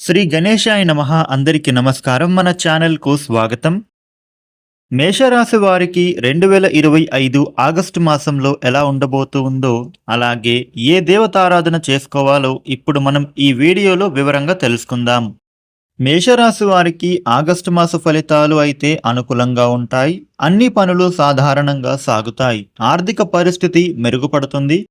శ్రీ గణేశాయ నమ. అందరికీ నమస్కారం. మన ఛానల్కు స్వాగతం. మేషరాశి వారికి రెండు వేల ఇరవై ఐదు ఆగస్టు మాసంలో ఎలా ఉండబోతుందో అలాగే ఏ దేవతారాధన చేసుకోవాలో ఇప్పుడు మనం ఈ వీడియోలో వివరంగా తెలుసుకుందాం. మేషరాశి వారికి ఆగస్టు మాస ఫలితాలు అయితే అనుకూలంగా ఉంటాయి. అన్ని పనులు సాధారణంగా సాగుతాయి. ఆర్థిక పరిస్థితి మెరుగుపడుతుంది.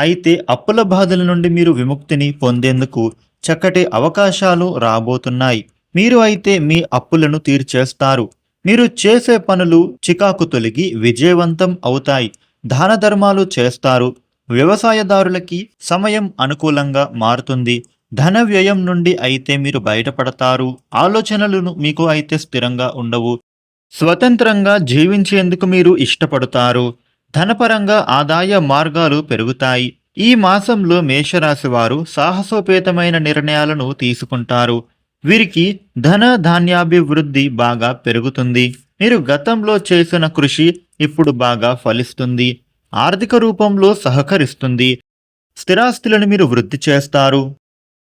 అయితే అప్పుల బాధల నుండి మీరు విముక్తిని పొందేందుకు చక్కటి అవకాశాలు రాబోతున్నాయి. మీరు అయితే మీ అప్పులను తీర్చేస్తారు. మీరు చేసే పనులు చికాకు తొలగి విజయవంతం అవుతాయి. దాన ధర్మాలు చేస్తారు. వ్యవసాయదారులకి సమయం అనుకూలంగా మారుతుంది. ధన వ్యయం నుండి అయితే మీరు బయటపడతారు. ఆలోచనలను మీకు అయితే స్థిరంగా ఉండవు. స్వతంత్రంగా జీవించేందుకు మీరు ఇష్టపడతారు. ధనపరంగా ఆదాయ మార్గాలు పెరుగుతాయి. ఈ మాసంలో మేషరాశి వారు సాహసోపేతమైన నిర్ణయాలను తీసుకుంటారు. వీరికి ధన ధాన్యాభివృద్ధి బాగా పెరుగుతుంది. మీరు గతంలో చేసిన కృషి ఇప్పుడు బాగా ఫలిస్తుంది. ఆర్థిక రూపంలో సహకరిస్తుంది. స్థిరాస్తులను మీరు వృద్ధి చేస్తారు.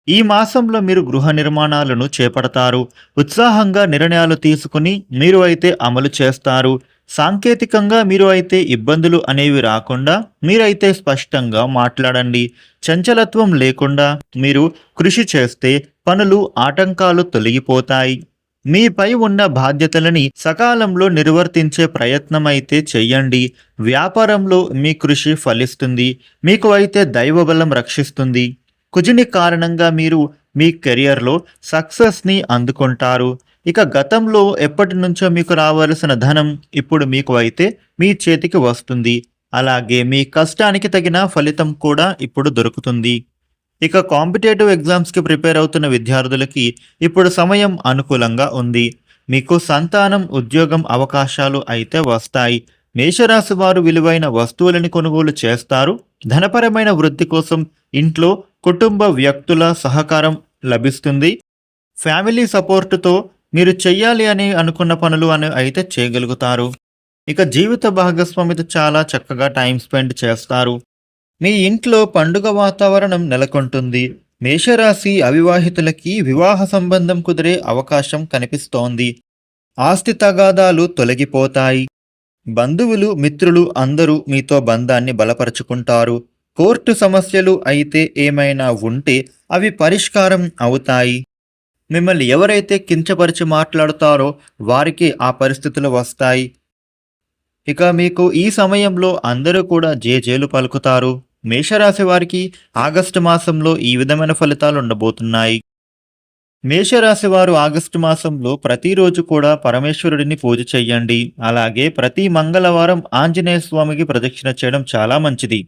ఈ మాసంలో మీరు గృహ నిర్మాణాలను చేపడతారు. ఉత్సాహంగా నిర్ణయాలు తీసుకుని మీరు అయితే అమలు చేస్తారు. సాంకేతికంగా మీరు అయితే ఇబ్బందులు అనేవి రాకుండా మీరైతే స్పష్టంగా మాట్లాడండి. చంచలత్వం లేకుండా మీరు కృషి చేస్తే పనులు ఆటంకాలు తొలగిపోతాయి. మీపై ఉన్న బాధ్యతలని సకాలంలో నిర్వర్తించే ప్రయత్నం అయితే చెయ్యండి. వ్యాపారంలో మీ కృషి ఫలిస్తుంది. మీకు అయితే దైవబలం రక్షిస్తుంది. కుజుని కారణంగా మీరు మీ కెరియర్లో సక్సెస్ని అందుకుంటారు. ఇక గతంలో ఎప్పటి నుంచో మీకు రావాల్సిన ధనం ఇప్పుడు మీకు అయితే మీ చేతికి వస్తుంది. అలాగే మీ కష్టానికి తగిన ఫలితం కూడా ఇప్పుడు దొరుకుతుంది. ఇక కాంపిటేటివ్ ఎగ్జామ్స్కి ప్రిపేర్ అవుతున్న విద్యార్థులకి ఇప్పుడు సమయం అనుకూలంగా ఉంది. మీకు సంతానం ఉద్యోగం అవకాశాలు అయితే వస్తాయి. మేషరాశి వారు విలువైన వస్తువులను కొనుగోలు చేస్తారు. ధనపరమైన వృద్ధి కోసం ఇంట్లో కుటుంబ వ్యక్తుల సహకారం లభిస్తుంది. ఫ్యామిలీ సపోర్టుతో మీరు చెయ్యాలి అని అనుకున్న పనులు అని అయితే చేయగలుగుతారు. ఇక జీవిత భాగస్వామితో చాలా చక్కగా టైం స్పెండ్ చేస్తారు. మీ ఇంట్లో పండుగ వాతావరణం నెలకొంటుంది. మేషరాశి అవివాహితులకి వివాహ సంబంధం కుదిరే అవకాశం కనిపిస్తోంది. ఆస్తి తగాదాలు తొలగిపోతాయి. బంధువులు మిత్రులు అందరూ మీతో బంధాన్ని బలపరుచుకుంటారు. కోర్టు సమస్యలు అయితే ఏమైనా ఉంటే అవి పరిష్కారం అవుతాయి. మిమ్మల్ని ఎవరైతే కించపరిచి మాట్లాడుతారో వారికి ఆ పరిస్థితులు వస్తాయి. ఇక మీకు ఈ సమయంలో అందరూ కూడా జేజేలు పలుకుతారు. మేషరాశి వారికి ఆగస్టు మాసంలో ఈ విధమైన ఫలితాలు ఉండబోతున్నాయి. మేషరాశి వారు ఆగస్టు మాసంలో ప్రతిరోజు కూడా పరమేశ్వరుడిని పూజ చెయ్యండి. అలాగే ప్రతి మంగళవారం ఆంజనేయ స్వామికి ప్రదక్షిణ చేయడం చాలా మంచిది.